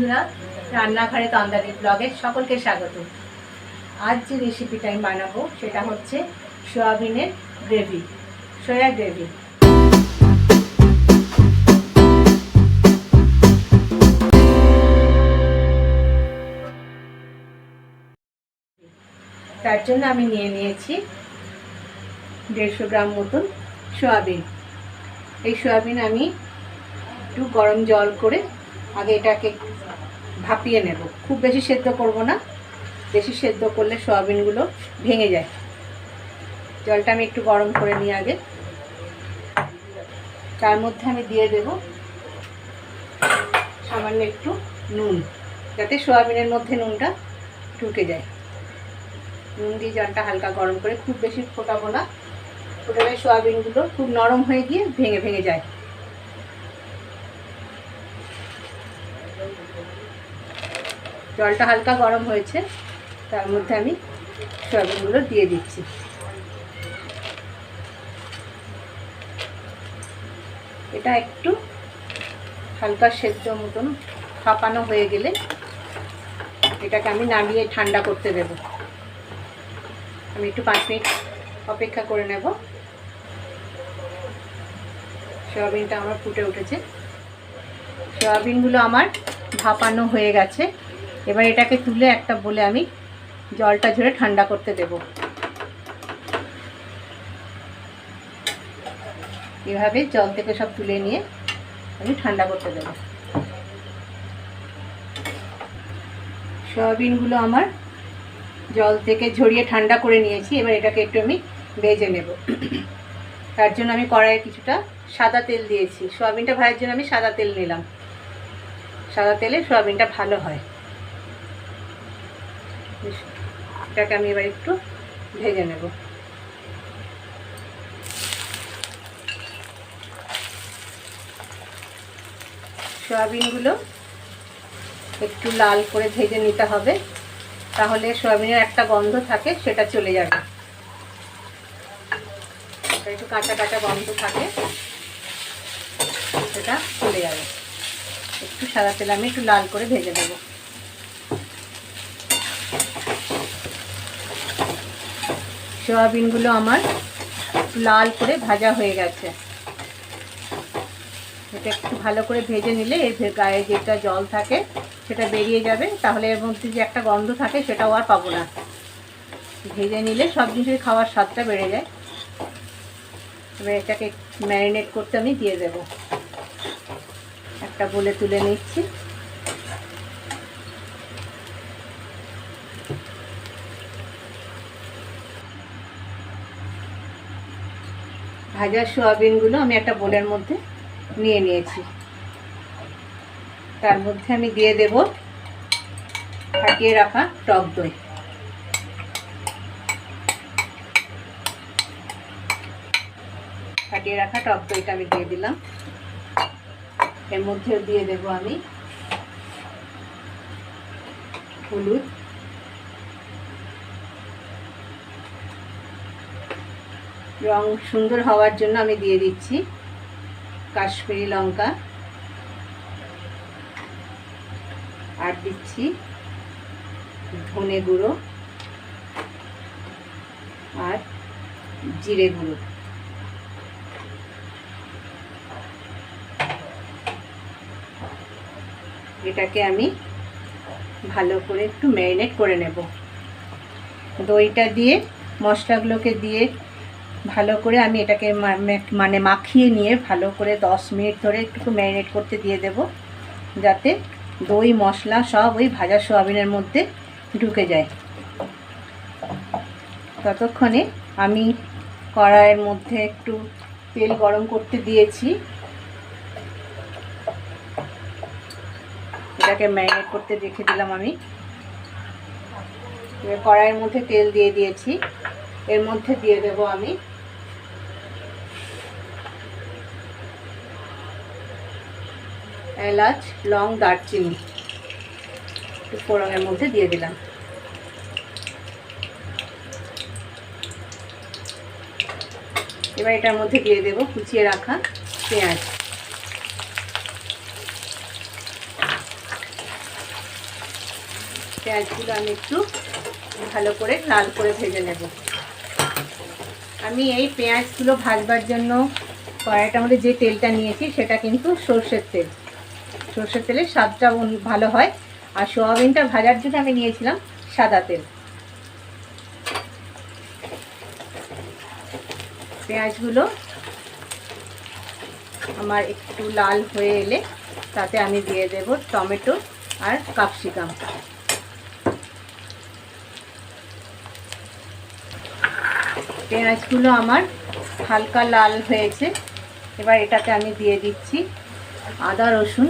বন্ধুরা, রান্নাঘরে তন্দারি ব্লগে সকলকে স্বাগত। আজ যে রেসিপিটা আমি বানাবো, সেটা হচ্ছে সোয়াবিনের গ্রেভি সয়া গ্রেভি তার জন্য আমি নিয়ে নিয়েছি দেড়শো গ্রাম মতন সোয়াবিন। এই সোয়াবিন আমি একটু গরম জল করে আগে এটাকে ভাপিয়ে নেব। খুব বেশি সেদ্ধ করব না। বেশি সেদ্ধ করলে সয়াবিনগুলো ভেঙে যায়। জলটা আমি একটু গরম করে নিই আগে। তার মধ্যে আমি দিয়ে দেব সামান্য একটু নুন, যাতে সয়াবিনের মধ্যে নুনটা ঢুকে যায়। নুন দিয়ে জলটা হালকা গরম করে খুব বেশি ফোটাবো না। ফোটালে সয়াবিনগুলো খুব নরম হয়ে গিয়ে ভেঙে ভেঙে যায়। জলটা হালকা গরম হয়েছে, তার মধ্যে আমি সয়াবিনগুলো দিয়ে দিচ্ছি। এটা একটু হালকা সেদ্ধ মতন ফাঁপানো হয়ে গেলে এটাকে আমি নামিয়ে ঠান্ডা করতে দেব। আমি একটু পাঁচ মিনিট অপেক্ষা করে নেব। সয়াবিনটা আমার ফুটে উঠেছে। সয়াবিনগুলো আমার ভাপানো হয়ে গেছে। এবার এটাকে তুলে একটা বলে আমি জলটা ঝরে ঠান্ডা করতে দেব। এভাবে জল থেকে সব তুলে নিয়ে আমি ঠান্ডা করতে দেব। সয়াবিনগুলো আমার জল থেকে ঝরিয়ে ঠান্ডা করে নিয়েছি, এবার এটাকে একটু আমি ভেজে নেব। তার জন্য আমি কড়াইয়ে কিছুটা সাদা তেল দিয়েছি। সয়াবিনটা ভাজার জন্য আমি সাদা তেল নিলাম। সাদা তেলে সয়াবিনটা ভালো হয়। এটাকে আমি এবার একটু ভেজে নেব। সয়াবিনগুলো একটু লাল করে ভেজে নিতে হবে, তাহলে সয়াবিনের একটা গন্ধ থাকে, সেটা চলে যাবে। একটু কাঁচা কাঁচা গন্ধ থাকে, সেটা চলে যাবে। একটু সাদা তেল আমি একটু লাল করে ভেজে দেবো সয়াবিনগুলো আমার লাল করে ভাজা হয়ে গেছে। এটা একটু ভালো করে ভেজে নিলে এর গায়ে যেটা জল থাকে সেটা বেরিয়ে যাবে। তাহলে এর মধ্যে যে একটা গন্ধ থাকে সেটাও আর পাবো না। ভেজে নিলে সব জিনিসের খাওয়ার স্বাদটা বেড়ে যায়। এবার এটাকে ম্যারিনেট করতে আমি দিয়ে দেব। একটা বলে তুলে নিচ্ছি। ভাজা সোয়াবিনগুলো আমি একটা বোলের মধ্যে নিয়ে নিয়েছি। তার মধ্যে আমি দিয়ে দেব ফাটিয়ে রাখা টক দই। ফাটিয়ে রাখা টক দইটা আমি দিয়ে দিলাম। এর মধ্যে দিয়ে দেব আমি হলুদ। রং সুন্দর হওয়ার জন্য আমি দিয়ে দিচ্ছি কাশ্মীরি লঙ্কা। আর দিচ্ছি ধনে গুঁড়ো আর জিরে গুঁড়ো। এটাকে আমি ভালো করে একটু ম্যারিনেট করে নেব। দইটা দিয়ে, মশলাগুলোকে দিয়ে ভালো করে আমি এটাকে মানে মাখিয়ে নিয়ে ভালো করে দশ মিনিট ধরে একটু ম্যারিনেট করতে দিয়ে দেব, যাতে দই, মশলা সব ওই ভাজা সোয়াবিনের মধ্যে ঢুকে যায়। ততক্ষণে আমি কড়াইয়ের মধ্যে একটু তেল গরম করতে দিয়েছি। এটাকে ম্যারিনেট করতে রেখে দিলাম আমি। কড়াইয়ের মধ্যে তেল দিয়ে দিয়েছি। এর মধ্যে দিয়ে দেব আমি এলাচ, লং, দারচিনি। একটু ফোড়নের মধ্যে দিয়ে দিলাম। এবার এটার মধ্যে দিয়ে দেব কুচিয়ে রাখা পেঁয়াজ। পেঁয়াজগুলো আমি একটু ভালো করে লাল করে ভেজে নেব। আমি এই পেঁয়াজগুলো ভাজবার জন্য কড়াইটার মধ্যে যে তেলটা নিয়েছি সেটা কিন্তু সর্ষের তেল। সর্ষের তেলের স্বাদটা ভালো হয়। আর সোয়াবিনটা ভাজার জন্য আমি নিয়েছিলাম সাদা তেল। পেঁয়াজগুলো আমার একটু লাল হয়ে এলে তাতে আমি দিয়ে দেব টমেটো আর ক্যাপসিকাম। পেঁয়াজগুলো আমার হালকা লাল হয়েছে। এবার এটাতে আমি দিয়ে দিচ্ছি আদা রসুন।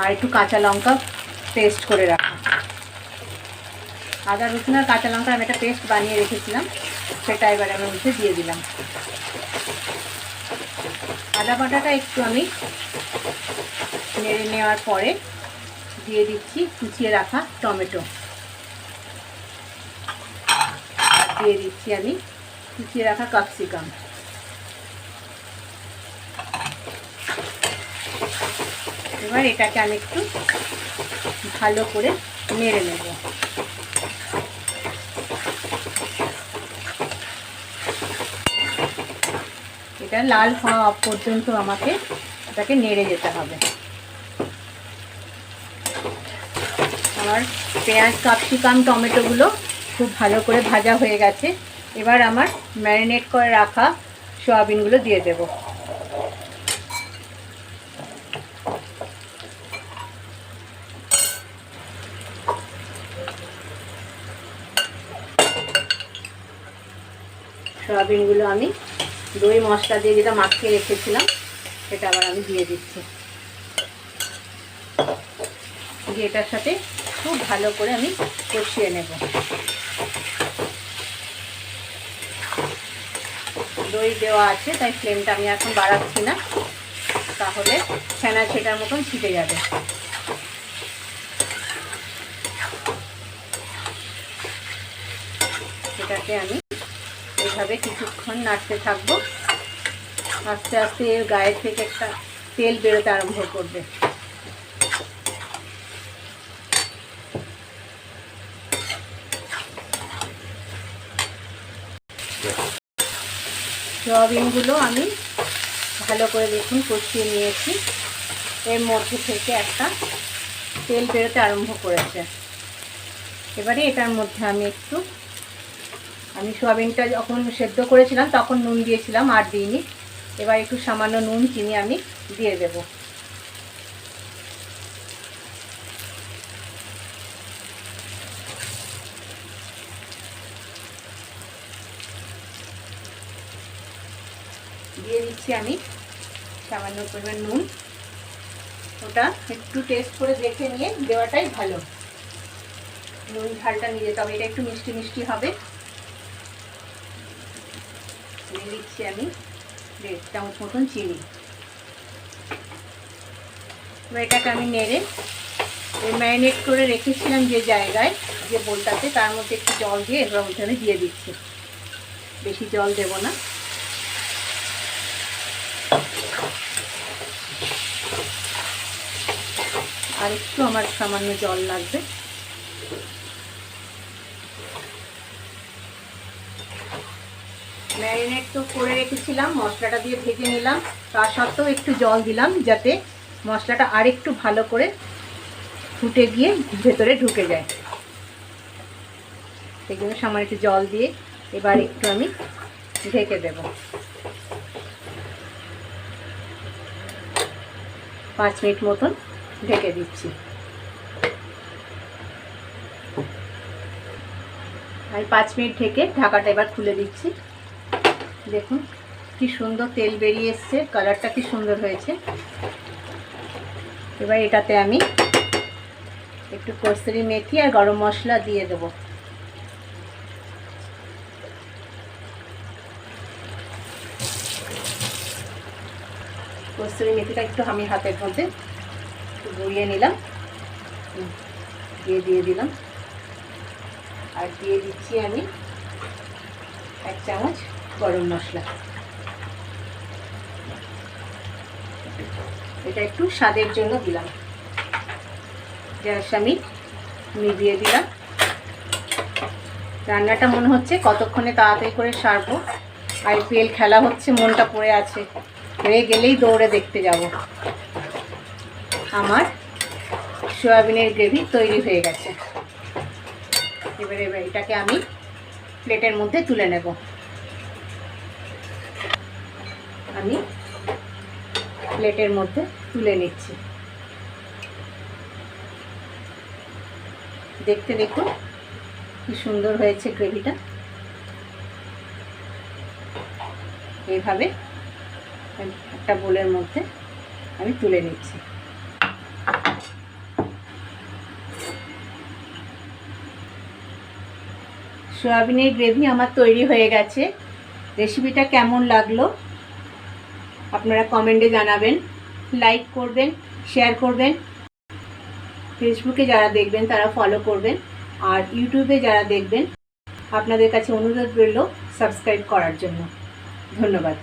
আর একটু কাঁচা লঙ্কা পেস্ট করে রাখা। আদা, রসুন আর কাঁচা লঙ্কা আমি একটা পেস্ট বানিয়ে রেখেছিলাম, সেটা এবার আমি মধ্যে দিয়ে দিলাম। আদা বাটাটা একটু আমি নেড়ে নেওয়ার পরে দিয়ে দিচ্ছি কুচিয়ে রাখা টমেটো। দিয়ে দিচ্ছি আমি কুচিয়ে রাখা ক্যাপসিকাম এবার এটাকে আমি একটু ভালো করে নেড়ে নেব। এটা লাল হওয়া পর্যন্ত আমাকে এটাকে নেড়ে যেতে হবে। আমার পেঁয়াজ, ক্যাপসিকাম, টমেটোগুলো খুব ভালো করে ভাজা হয়ে গেছে। এবার আমার ম্যারিনেট করে রাখা সয়াবিনগুলো দিয়ে দেব। সয়াবিনগুলো আমি দই, মশলা দিয়ে যেটা মাখিয়ে রেখেছিলাম, সেটা আবার আমি দিয়ে দিচ্ছি। দিয়ে এটার সাথে খুব ভালো করে আমি কষিয়ে নেব। দই দেওয়া আছে, তাই ফ্লেমটা আমি এখন বাড়াচ্ছি না। তাহলে ছানা ছেটার মতন ছিটে যাবে। এটাকে আমি এইভাবে কিছুক্ষণ নাড়তে থাকব। আস্তে আস্তে এর গায়ে থেকে একটা তেল বেরোতে আরম্ভ করবে। সয়াবিনগুলো আমি ভালো করে দেখুন কষিয়ে নিয়েছি। এর মধ্যে থেকে একটা তেল বেরোতে আরম্ভ করেছে। এবারে এটার মধ্যে আমি একটু আমি সোয়াবিনটা যখন সেদ্ধ করেছিলাম, তখন নুন দিয়েছিলাম, আর দিইনি। এবার একটু সামান্য নুন, চিনি আমি দিয়ে দেব। দিয়ে দিচ্ছি আমি সামান্য পরিমাণ নুন। ওটা একটু টেস্ট করে দেখে নিয়ে দেওয়াটাই ভালো। নুন ঝালটা নিয়ে যেতে হবে এটা একটু মিষ্টি মিষ্টি হবে। দিয়ে দিচ্ছি আমি দেড় চামচ মতন চিনি। এবার এটাকে আমি নেড়ে ম্যারিনেট করে রেখেছিলাম যে জায়গায়, যে বোলটাতে, তার মধ্যে একটু জল দিয়ে এবার আমি দিয়ে দিচ্ছি। বেশি জল দেব না। আর একটু আমার সামান্য জল লাগবে। ম্যারিনেট তো করে রেখেছিলাম, মশলাটা দিয়ে ভেজে নিলাম। তার সত্ত্বেও একটু জল দিলাম যাতে মশলাটা আরেকটু ভালো করে ফুটে গিয়ে ভেতরে ঢুকে যায়। সেই জন্য সামান্য একটু জল দিয়ে এবার একটু আমি ঢেকে দেব। পাঁচ মিনিট মতন ঢেকে দিচ্ছি। আমি পাঁচ মিনিট ঢেকে ঢাকাটা এবার খুলে দিচ্ছি। দেখুন, কি সুন্দর তেল বেরিয়ে এসছে, কালারটা কি সুন্দর হয়েছে। এবার এটাতে আমি একটু কস্তুরি মেথি আর গরম মশলা দিয়ে দেবো। কস্তুরি মেথিটা একটু আমি হাতের মধ্যে গুঁড়িয়ে নিলাম। দিয়ে দিয়ে দিলাম। আর দিয়ে দিচ্ছি আমি এক চামচ গরম মশলা। এটা একটু স্বাদের জন্য দিলাম। গ্যাস আমি দিয়ে দিলাম। রান্নাটা মনে হচ্ছে কতক্ষণে তাড়াতাড়ি করে সারবো। আইপিএল খেলা হচ্ছে, মনটা পড়ে আছে। হয়ে গেলেই দৌড়ে দেখতে যাব। আমার সয়াবিনের গ্রেভি তৈরি হয়ে গেছে। এবারে এবার এটাকে আমি প্লেটের মধ্যে তুলে নেব। আমি প্লেটের মধ্যে তুলে নিচ্ছি। দেখতে দেখুন কি সুন্দর হয়েছে গ্রেভিটা। এইভাবে একটা বোলের মধ্যে আমি তুলে নিচ্ছি। সয়াবিনের গ্রেভি আমার তৈরি হয়ে গেছে। রেসিপিটা কেমন লাগল? আপনারা কমেন্টে জানাবেন লাইক করবেন শেয়ার করবেন। ফেসবুকে যারা দেখবেন, তারা ফলো করবেন। আর ইউটিউবে যারা দেখবেন, আপনাদের কাছে অনুরোধ রইল সাবস্ক্রাইব করার জন্য। ধন্যবাদ।